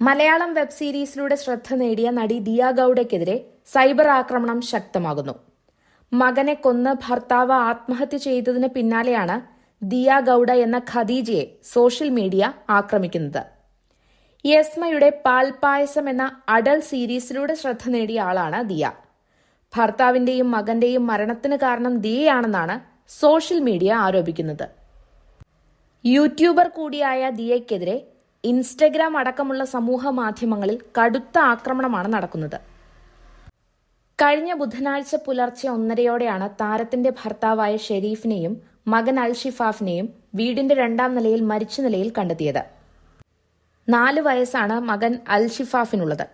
Malayalam web സീരീസിലൂടെ ശ്രദ്ധ നേടിയ നടി ദിയ ഗൌഡയ്ക്കെതിരെ സൈബർ ആക്രമണം ശക്തമാകുന്നു. മകനെ കൊന്ന് ഭർത്താവ് ആത്മഹത്യ ചെയ്തതിന് പിന്നാലെയാണ് ദിയ ഗൌഡ എന്ന ഖദീജയെ സോഷ്യൽ മീഡിയ ആക്രമിക്കുന്നത്. യസ്മയുടെ പാൽപായസം എന്ന അടൽ സീരീസിലൂടെ ശ്രദ്ധ നേടിയ ആളാണ് ദിയ. ഭർത്താവിന്റെയും മകന്റെയും മരണത്തിന് കാരണം ദിയയാണെന്നാണ് സോഷ്യൽ മീഡിയ ആരോപിക്കുന്നത്. യൂട്യൂബർ കൂടിയായ ദിയയ്ക്കെതിരെ ഇൻസ്റ്റഗ്രാം അടക്കമുള്ള സമൂഹ മാധ്യമങ്ങളിൽ കടുത്ത ആക്രമണമാണ് നടക്കുന്നത്. കഴിഞ്ഞ ബുധനാഴ്ച പുലർച്ചെ ഒന്നരയോടെയാണ് താരത്തിന്റെ ഭർത്താവായ ഷെരീഫിനെയും മകൻ അൽഷിഫാഫിനെയും വീടിന്റെ രണ്ടാം നിലയിൽ മരിച്ച നിലയിൽ കണ്ടെത്തിയത്. നാല് വയസ്സാണ് മകൻ അൽഷിഫാഫിനുള്ളത്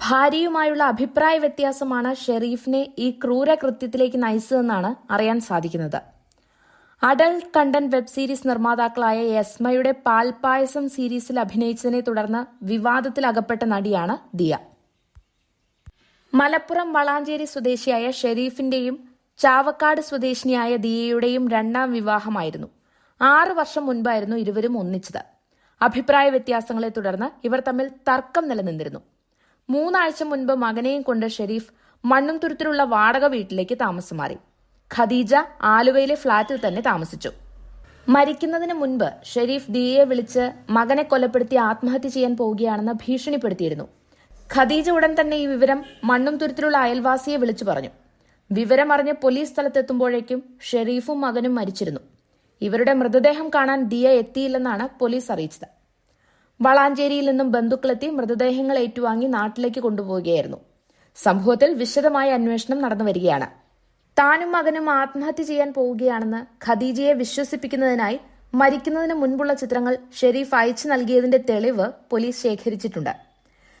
ഭാര്യയുമായുള്ള അഭിപ്രായ വ്യത്യാസമാണ് ഷെരീഫിനെ ഈ ക്രൂരകൃത്യത്തിലേക്ക് നയിച്ചതെന്നാണ് അറിയാൻ സാധിക്കുന്നത്. അഡൽട്ട് കണ്ടന്റ് വെബ് സീരീസ് നിർമ്മാതാക്കളായ യസ്മയുടെ പാൽപായസം സീരീസിൽ അഭിനയിച്ചതിനെ തുടർന്ന് വിവാദത്തിലകപ്പെട്ട നടിയാണ് ദിയ. മലപ്പുറം വളാഞ്ചേരി സ്വദേശിയായ ഷെരീഫിന്റെയും ചാവക്കാട് സ്വദേശിനിയായ ദിയയുടെയും രണ്ടാം വിവാഹമായിരുന്നു. ആറ് വർഷം മുൻപായിരുന്നു ഇരുവരും ഒന്നിച്ചത്. അഭിപ്രായ വ്യത്യാസങ്ങളെ തുടർന്ന് ഇവർ തമ്മിൽ തർക്കം നിലനിന്നിരുന്നു. മൂന്നാഴ്ച മുൻപ് മകനെയും കൊണ്ട് ഷെരീഫ് മണ്ണുംതുരുത്തിലുള്ള വാടക വീട്ടിലേക്ക് താമസം മാറി ഖദീജ ആലുവയിലെ ഫ്ളാറ്റിൽ തന്നെ താമസിച്ചു. മരിക്കുന്നതിന് മുൻപ് ഷെരീഫ് ദിയെ വിളിച്ച് മകനെ കൊലപ്പെടുത്തി ആത്മഹത്യ ചെയ്യാൻ പോവുകയാണെന്ന് ഭീഷണിപ്പെടുത്തിയിരുന്നു. ഖദീജ ഉടൻ തന്നെ ഈ വിവരം മണ്ണും തുരുത്തിലുള്ള അയൽവാസിയെ വിളിച്ചു പറഞ്ഞു. വിവരമറിഞ്ഞ് പോലീസ് സ്ഥലത്തെത്തുമ്പോഴേക്കും ഷെരീഫും മകനും മരിച്ചിരുന്നു. ഇവരുടെ മൃതദേഹം കാണാൻ ദിയ എത്തിയില്ലെന്നാണ് പോലീസ് അറിയിച്ചത്. വളാഞ്ചേരിയിൽ നിന്നും ബന്ധുക്കളെത്തി മൃതദേഹങ്ങൾ ഏറ്റുവാങ്ങി നാട്ടിലേക്ക് കൊണ്ടുപോവുകയായിരുന്നു. സംഭവത്തിൽ വിശദമായ അന്വേഷണം നടന്നു വരികയാണ്. താനും മകനും ആത്മഹത്യ ചെയ്യാൻ പോവുകയാണെന്ന് ഖദീജയെ വിശ്വസിപ്പിക്കുന്നതിനായി മരിക്കുന്നതിന് മുൻപുള്ള ചിത്രങ്ങൾ ഷെരീഫ് അയച്ചു നൽകിയതിന്റെ തെളിവ് പോലീസ് ശേഖരിച്ചിട്ടുണ്ട്.